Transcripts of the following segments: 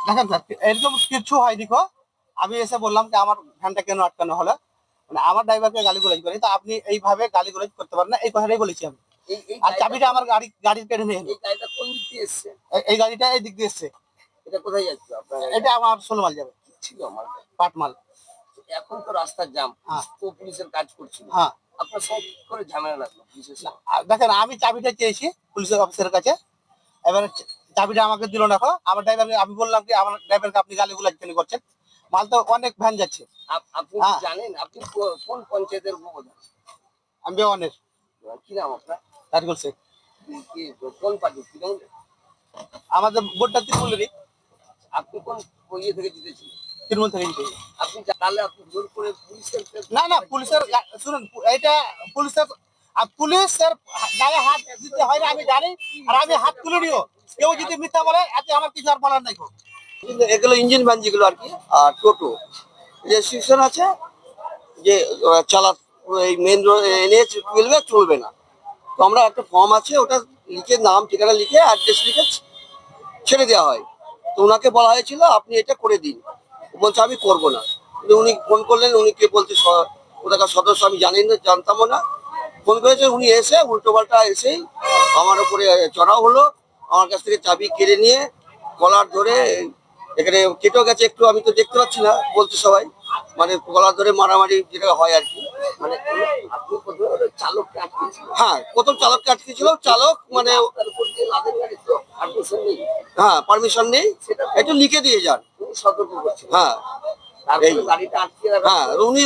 দেখেন স্যার এরকম কিছু হয় দেখো আমি এসে বললাম যে আমার ভ্যানটা কেন আটকানো হলো? মানে আমার ড্রাইভারকে গালি গুলাজ করি। তো আপনি এইভাবে গালি গুলাজ করতে পারেন না এই কথাটাই বলেছি আমি। আর চাবিটা আমার গাড়ি গাড়ির কেটে নিয়ে এই গাড়িটা এই- এই গাড়িটা এই দিক দিয়ে এসছে। এটা কোথায় যাচ্ছে এটা আমার ষোলমাল যাবে। ছিল আমার। পাটমাল। এখন তো রাস্তার জাম হ্যাঁ। তো পুলিশের কাজ করছিল। হ্যাঁ। আপনার করে ঝামেলা লাগল দেখেন আমি চাবিটা চেয়েছি পুলিশের অফিসের কাছে। এবারে চাবিটা আমাকে দিল না। আমার ড্রাইভার আমি বললাম কি আমার ড্রাইভারকে আপনি গালি গুলাজ কেন করছেন। মাল তো অনেক ভ্যান যাচ্ছে। আপ- আপনি হ্যাঁ। জানেন? আপনি কোন পঞ্চায়েতের উপপ্রধান? আমি বেওয়ানের কি নাম আপনার? শেখ। কোন পার্টি? তৃণমূল আমাদের বোর্ডটা তৃণমূলেরই আপনি কোন ইয়ে থেকে জিতেছিলেন? তৃণমূল থেকে জিতেছি। আপনি তাহলে আপনি জোর করে পুলিশের না না পুলিশের শুনুন এটা পুলিশের গায়ে হাত দিতে হয় না আমি জানি আর আমি হাত তুলে নিও কেউ যদি মিথ্যা বলে, এতে আমার কিছু আর বলার নাই এগুলো ইঞ্জিন ভ্যান যেগুলো আর কি, আর টোটো। রেস্ট্রিকশন আছে, যে চালা, এই মেন রোড এনএচ টুয়েলভে চলবে না। তো আমরা একটা ফর্ম আছে, ওটা লিখে, নাম, ঠিকানা লিখে অ্যাড্রেস লিখে ছেড়ে দেওয়া হয়। তো ওনাকে বলা হয়েছিল, আপনি এটা করে দিন। বলছে, আমি করব না। কিন্তু উনি ফোন করলেন, উনি কে বলছে ওটাকার সদস্য আমি জানি না, জানতামও না। ফোন করেছে, উনি এসে উল্টো পাল্টা এসেই আমার উপরে চড়াও হলো। আমার কাছ থেকে চাবি কেড়ে নিয়ে কলার ধরে এখানে কেটেও গেছে একটু আমি তো দেখতে পাচ্ছি না বলছে সবাই। মানে গলার ধরে মারামারি যেটা হয় আর কি। মানে হ্যাঁ প্রথম চালককে আটকেছিল চালক মানে হ্যাঁ পারমিশন নেই। একটু লিখে দিয়ে যান। হ্যাঁ। হ্যাঁ উনি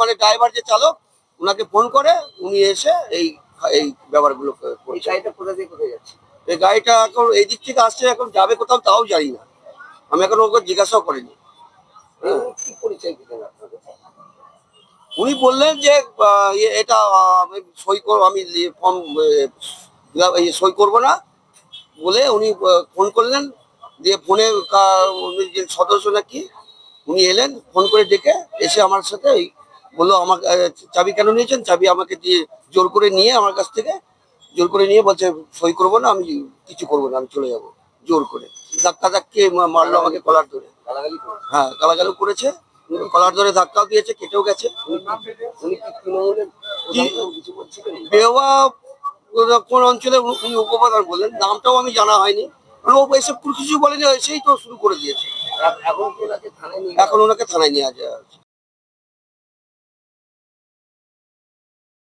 মানে ড্রাইভার যে চালক ওনাকে ফোন করে উনি এসে এই এই ব্যাপারগুলো কোথা কোথায় যাচ্ছে? এই গাড়িটা এখন এই দিক থেকে আসছে এখন যাবে কোথাও তাও জানি না। আমি এখন ওকে জিজ্ঞাসাও করিনি। দিলেন উনি বললেন যে ইয়ে, এটা সই করব আমি ফর্ম সই করব না বলে উনি ফোন করলেন। দিয়ে ফোনে যে সদস্য নাকি উনি এলেন ফোন করে ডেকে এসে আমার সাথে ওই বলল আমাকে চাবি কেন নিয়েছেন? চাবি আমাকে দিয়ে জোর করে নিয়ে আমার কাছ থেকে জোর করে নিয়ে বলছে সই করব না আমি কিছু করব না আমি চলে যাব। জোর করে। ধাক্কা ধাক্কি মারলো আমাকে কলার ধরে। হ্যাঁ গালাগালু করেছে। কলার ধরে ধাক্কাও দিয়েছে কেটেও গেছে। বেওয়া কোন অঞ্চলে উনি উপপ্রধান বললেন নামটাও আমি জানা হয়নি। ও এসব কিছু বলেনি সেই তো শুরু করে দিয়েছে। এখন ওনাকে থানায় নিয়ে আসা